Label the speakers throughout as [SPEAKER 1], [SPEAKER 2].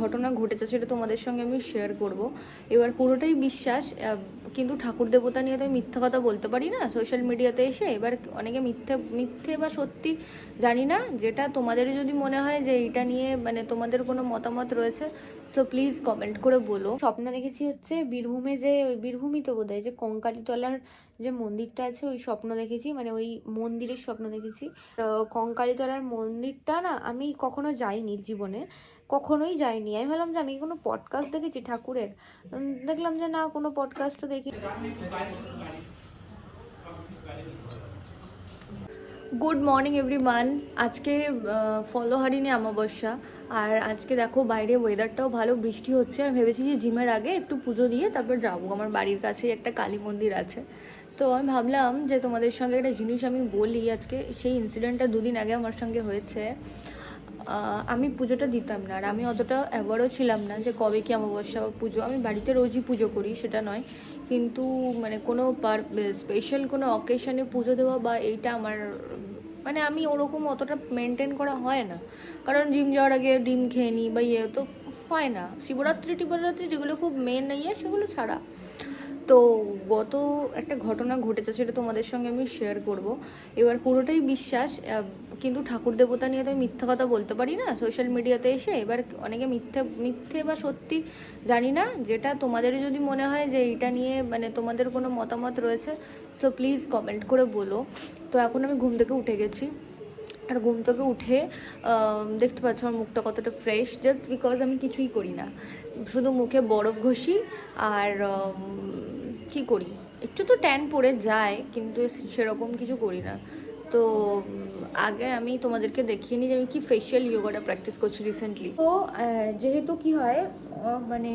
[SPEAKER 1] ঘটনা ঘটেছে সেটা তোমাদের সঙ্গে আমি শেয়ার করব। এবার পুরোটাই বিশ্বাস কিন্তু ঠাকুর দেবতা নিয়ে তো আমি মিথ্যা কথা বলতে পারি না। সোশ্যাল মিডিয়াতে এসে এবার অনেকে মিথ্যে মিথ্যে বা সত্যি জানি না, যেটা তোমাদের যদি মনে হয় যে এইটা নিয়ে মানে তোমাদের কোনো মতামত রয়েছে সো প্লিজ কমেন্ট করে বলো। স্বপ্ন দেখেছি হচ্ছে বীরভূমে যে, ওই বীরভূমই তো বোধহয়, যে কঙ্কালীতলার যে মন্দিরটা আছে, ওই স্বপ্ন দেখেছি মানে ওই মন্দিরের স্বপ্ন দেখেছি। কঙ্কালীতলার মন্দিরটা না আমি কখনো যাইনি জীবনে কখনোই যাইনি। আমি ভাবলাম যে আমি কোনো পডকাস্ট দেখেছি ঠাকুরের? দেখলাম যে না, কোনো পডকাস্টও দেখি গুড মর্নিং এভরিওয়ান আজকে ফলো হারিনি অমাবস্যা। আর আজকে দেখো, বাইরে ওয়েদারটাও ভালো, বৃষ্টি হচ্ছে। আর ভেবেছি যে জিমের আগে একটু পুজো দিয়ে তারপর যাব। আমার বাড়ির কাছেই একটা কালী মন্দির আছে। তো আমি ভাবলাম যে তোমাদের সঙ্গে একটা জিনিস আমি বলি। আজকে সেই ইনসিডেন্টটা দুদিন আগে আমার সঙ্গে হয়েছে। আমি পুজোটা দিতাম না আর আমি অতটা অ্যাওয়ারও ছিলাম না যে কবে কি অমাবস্যা পুজো। আমি বাড়িতে রোজই পুজো করি, সেটা নয়। কিন্তু মানে কোনো পার স্পেশাল কোনো অকেশনে পুজো দেওয়া বা এইটা আমার মানে আমি ওরকম অতটা মেনটেন করা হয় না। কারণ জিম যাওয়ার আগে ডিম খেয়ে নিই বা ইয়ে তো হয় না। শিবরাত্রি, টিবরাত্রি যেগুলো খুব মেন ইয়ে সেগুলো ছাড়া। তো গত একটা ঘটনা ঘটেছে, সেটা তোমাদের সঙ্গে আমি শেয়ার করব। এবার পুরোটাই বিশ্বাস কিন্তু ঠাকুর দেবতা নিয়ে তো আমি মিথ্যা কথা বলতে পারি না। সোশ্যাল মিডিয়াতে এসে এবার অনেকে মিথ্যে মিথ্যে বা সত্যি জানি না। যেটা তোমাদের যদি মনে হয় যে এইটা নিয়ে মানে তোমাদের কোনো মতামত রয়েছে সো প্লিজ কমেন্ট করে বলো। তো এখন আমি ঘুম থেকে উঠে গেছি। আর ঘুম থেকে উঠে দেখতে পাচ্ছ আমার মুখটা কতটা ফ্রেশ জাস্ট বিকজ আমি কিছুই করি না। শুধু মুখে বরফ ঘষি আর কি করি? একটু তো ট্যান পড়ে যায়, কিন্তু সেরকম কিছু করি না। তো আগে আমি তোমাদেরকে দেখিয়ে নিই যে আমি কি ফেশিয়াল ইয়োগাটা প্র্যাকটিস করছি রিসেন্টলি তো যেহেতু কি হয় মানে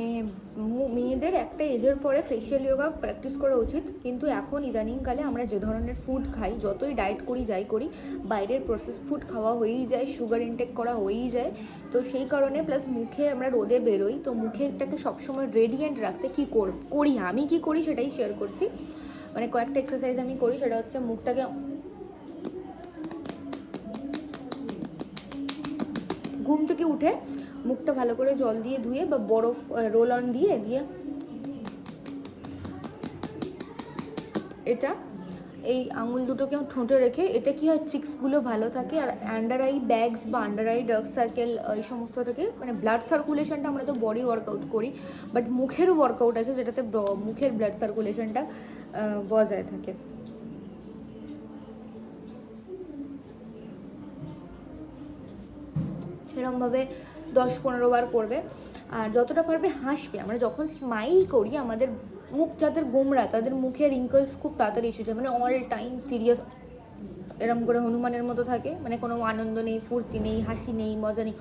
[SPEAKER 1] মেয়েদের একটা এজের পরে ফেশিয়াল ইয়োগা প্র্যাকটিস করা উচিত। কিন্তু এখন ইদানিংকালে আমরা যে ধরনের ফুড খাই, যতই ডায়েট করি, যাই করি, বাইরের প্রসেস ফুড খাওয়া হয়েই যায় সুগার ইনটেক করা হয়েই যায়। তো সেই কারণে প্লাস মুখে আমরা রোদে বেরোই। তো মুখেটাকে সবসময় রেডিয়েন্ট রাখতে কী করি আমি কি করি সেটাই শেয়ার করছি। মানে কয়েকটা এক্সারসাইজ আমি করি, সেটা হচ্ছে মুখটাকে ঘুম থেকে উঠে মুখটা ভালো করে জল দিয়ে ধুয়ে বা বরফ রোল অন দিয়ে দিয়ে এটা, এই আঙুল দুটোকে ঠোঁটে রেখে এটা কি হয় চিক্সগুলো ভালো থাকে আর আন্ডার আই ব্যাগস বা আন্ডার আই ডার্ক সার্কেল এই সমস্ত থেকে মানে ব্লাড সার্কুলেশনটা আমরা তো বডি ওয়ার্কআউট করি বাট মুখেরও ওয়ার্কআউট আছে যেটাতে মুখের ব্লাড সার্কুলেশনটা বজায় থাকে। সেরকমভাবে দশ পনেরো বার করবে। আর যতটা পারবে হাসবে। আমরা যখন স্মাইল করি, আমাদের মুখ, যাদের গোমরা, তাদের মুখে রিঙ্কলস খুব তাড়াতাড়ি এসে যায়। মানে অল টাইম সিরিয়াস এরম করে হনুমানের মতো থাকে। মানে কোনো আনন্দ নেই, ফুর্তি নেই, হাসি নেই, মজা নেই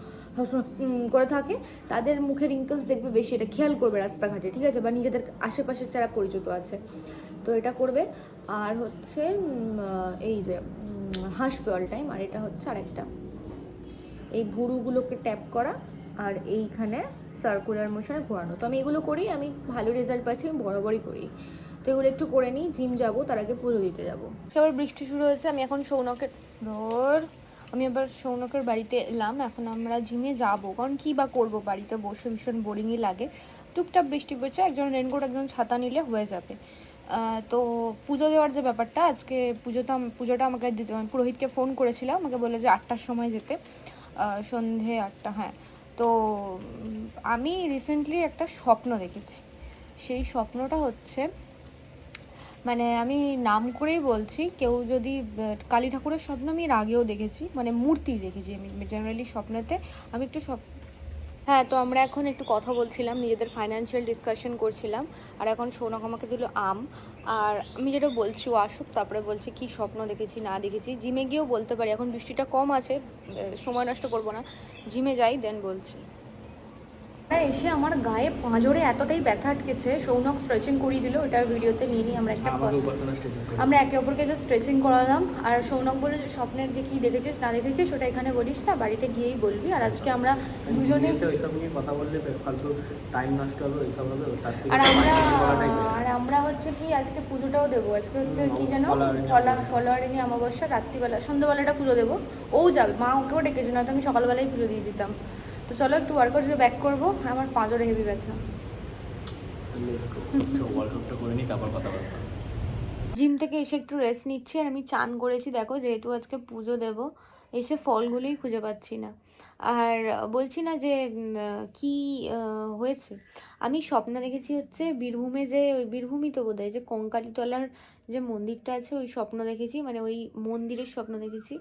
[SPEAKER 1] করে থাকে। তাদের মুখে রিঙ্কলস দেখবে বেশি। এটা খেয়াল করবে রাস্তাঘাটে, ঠিক আছে? বা নিজেদের আশেপাশের যারা পরিচিত আছে, তো এটা করবে। আর হচ্ছে এই যে হাসবে অল টাইম আর এটা হচ্ছে আরেকটা। এই ভুরুগুলোকে ট্যাপ করা আর এইখানে সার্কুলার মোশনে ঘোরানো। তো আমি এগুলো করি, আমি ভালো রেজাল্ট পাচ্ছি, আমি বরাবরই করি। তো এগুলো একটু করে নিই জিম যাব, তার আগে পুজো দিতে যাব। এবার বৃষ্টি শুরু হয়েছে, আমি এখন সৌনকের ধর, আমি এবার সৌনকের বাড়িতে এলাম, এখন আমরা জিমে যাব। কারণ কী বা করব, বাড়িতে বসে ভীষণ বোরিংই লাগে। টুকটাক বৃষ্টি পড়ছে, একজন রেনকোট একজন ছাতা নিলে হয়ে যাবে। তো পুজো দেওয়ার যে ব্যাপারটা, আজকে পুজোটা পুজোটা আমাকে দিতে মানে পুরোহিতকে ফোন করেছিলাম, আমাকে বলে যে আটটার সময় যেতে। সন্ধে আটটা হ্যাঁ। তো আমি রিসেন্টলি একটা স্বপ্ন দেখেছি। সেই স্বপ্নটা হচ্ছে মানে আমি নাম করেই বলছি, কেউ যদি কালী ঠাকুরের স্বপ্ন আমি এর আগেও দেখেছি মানে মূর্তি দেখেছি আমি জেনারেলি স্বপ্নেতে। আমি একটু স্বপ্ন হ্যাঁ তো আমরা এখন একটু কথা বলছিলাম, নিজেদের ফাইন্যান্সিয়াল ডিসকাশন করছিলাম, আর এখন সৌনক আমাকে দিল আম, আর আমি যেটা বলছি ও আসুক, তারপরে বলছি কি স্বপ্ন দেখেছি, না দেখেছি জিমে গিয়েও বলতে পারি, এখন বৃষ্টিটা কম আছে সময় নষ্ট করব না জিমে যাই দেন বলছি। এসে আমার গায়ে পাঁজরে এতটাই ব্যথা আটকেছে সৌনক স্ট্রেচিং করিয়ে দিল ওটার ভিডিওতে নিয়ে নিই আমরা একটা আমরা একে অপরকে যে স্ট্রেচিং করালাম আর সৌনক বলে স্বপ্নের যে কি দেখেছিস না দেখেছিস সেটা এখানে বলিস না বাড়িতে গিয়েই বলবি। আর আজকে আমরা দুজনে
[SPEAKER 2] ওইসব নিয়ে কথা বললে ফালতু টাইম নষ্ট হবে ওইসব হবে
[SPEAKER 1] আর আমরা। আর আমরা হচ্ছে কি আজকে পুজোটাও দেবো। আজকে হচ্ছে কি যেন? ফলা। ফলোয়ারিনী অমাবস্যা। রাত্রিবেলা সন্ধ্যেবেলাটা পুজো দেবো। ও যাবে মা ওকেও ডেকেছে না তো আমি সকালবেলায় পুজো দিয়ে দিতাম। তো চলো একটু ওয়ার্কআউট ব্যাক করব আমার পাঁজরে হেভি ব্যথা। জিম থেকে এসে একটু রেস্ট নিচ্ছি আর আমি চান করেছি দেখো যেহেতু আজকে পুজো দেব এসে ফলগুলোই খুঁজে পাচ্ছি না। আর বলছি না যে কি হয়েছে? আমি স্বপ্ন দেখেছি হচ্ছে বীরভূমে যে ওই বীরভূমই তো বোধহয় যে কঙ্কালীতলার যে মন্দিরটা আছে, ওই স্বপ্ন দেখেছি মানে ওই মন্দিরের স্বপ্ন দেখেছি।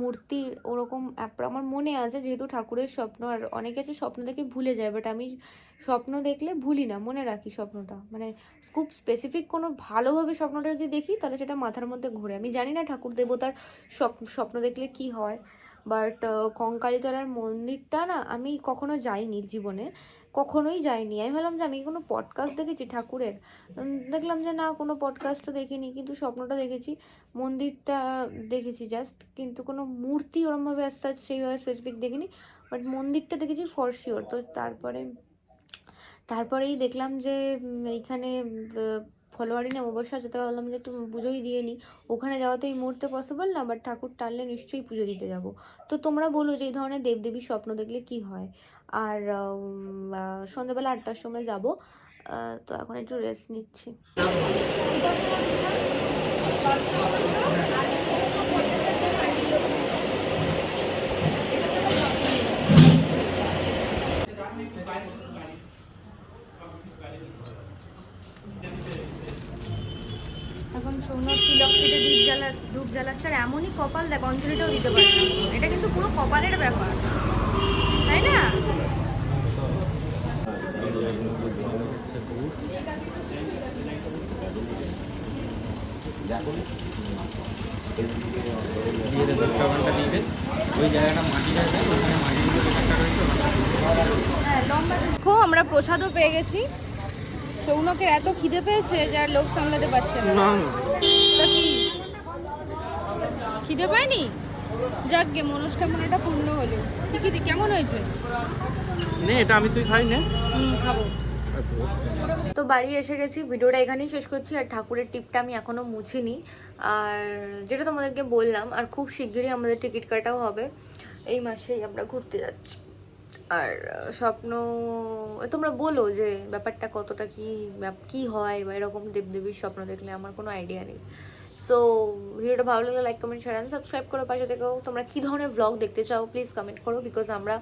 [SPEAKER 1] মূর্তির ওরকম আমার মনে আছে যেহেতু ঠাকুরের স্বপ্ন, আর অনেকে আছে স্বপ্ন দেখে ভুলে যায় বাট আমি স্বপ্ন দেখলে ভুলি না, মনে রাখি স্বপ্নটা। মানে খুব স্পেসিফিক কোনো ভালোভাবে স্বপ্নটা যদি দেখি, তাহলে সেটা মাথার মধ্যে ঘুরে। আমি জানি না ঠাকুর দেবতার স্বপ্ন দেখলে কি হয়। বাট কঙ্কালীতলার মন্দিরটা না আমি কখনো যাইনি জীবনে, কখনোই যাইনি। আমি ভাবলাম যে আমি কোনো পডকাস্ট দেখেছি ঠাকুরের? দেখলাম যে না, কোনো পডকাস্টও দেখিনি, কিন্তু স্বপ্নটা দেখেছি। মন্দিরটা দেখেছি জাস্ট কিন্তু কোনো মূর্তি ওরমভাবে আসতে সেইভাবে স্পেসিফিক দেখিনি বাট মন্দিরটা দেখেছি ফর শিওর তো তারপরে, তারপরেই দেখলাম যে এইখানে ফলোয়ারি না অবশ্যই যেতে ভাবলাম যে একটু পুজোই দিয়ে নিই। ওখানে যাওয়া তো এই মুহূর্তে পসিবল না বাট ঠাকুর টানলে নিশ্চয়ই পুজো দিতে যাব। তো তোমরা বলো যে এই ধরনের দেবদেবীর স্বপ্ন দেখলে কি হয়? আর সন্ধ্যাবেলা আটটার সময় যাব। তো এখন একটু রেস্ট নিচ্ছি। এখন সৌনক তিলক জ্বালা ধূপ জ্বালাচ্ছে? আর এমনই কপাল, দেখ দিতে পারে না। এটা কিন্তু পুরো কপালের ব্যাপার। তাই না? হ্যাঁ আমরা প্রসাদও পেয়ে গেছি। সৌনকের এত খিদে পেয়েছে যার লোক সামলাতে পারছে না। খিদে পায়নি? যাক গে মনস্কামনাটা পূর্ণ হলো। কি কি কেমন হয়েছে?
[SPEAKER 3] নে এটা আমি তুই খাই নে।
[SPEAKER 1] হুম খাব। তো বাড়ি এসে গেছি ভিডিওটা এখানেই শেষ করছি আর ঠাকুরের টিপটা আমি এখনও মুছিনি। আর যেটা তোমাদেরকে বললাম আর খুব শিগগিরই আমাদের টিকিট কাটাও হবে। এই মাসেই আমরা ঘুরতে যাচ্ছি। আর স্বপ্ন তোমরা বলো যে ব্যাপারটা কতটা কি কি হয়, বা এরকম দেবদেবীর স্বপ্ন দেখলে আমার কোনো আইডিয়া নেই। সো ভিডিওটা ভালো লাগলে লাইক কমেন্ট শেয়ার সাবস্ক্রাইব করো পাশে থেকেও। তোমরা কী ধরনের ব্লগ দেখতে চাও প্লিজ কমেন্ট করো বিকজ আমরা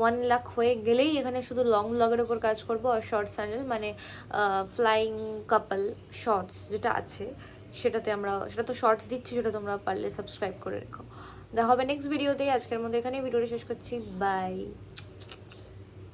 [SPEAKER 1] ওয়ান লাখ হয়ে গেলেই এখানে শুধু লং ব্লগের ওপর কাজ করব আর শর্টস চ্যানেল মানে ফ্লাইং কাপল শর্টস যেটা আছে, সেটাতে আমরা, সেটা তো শর্টস দিচ্ছি, সেটা তোমরা পারলে সাবস্ক্রাইব করে রেখো। দেখা হবে নেক্সট ভিডিওতেই আজকের মধ্যে এখানেই, ভিডিওটা শেষ করছি। বাই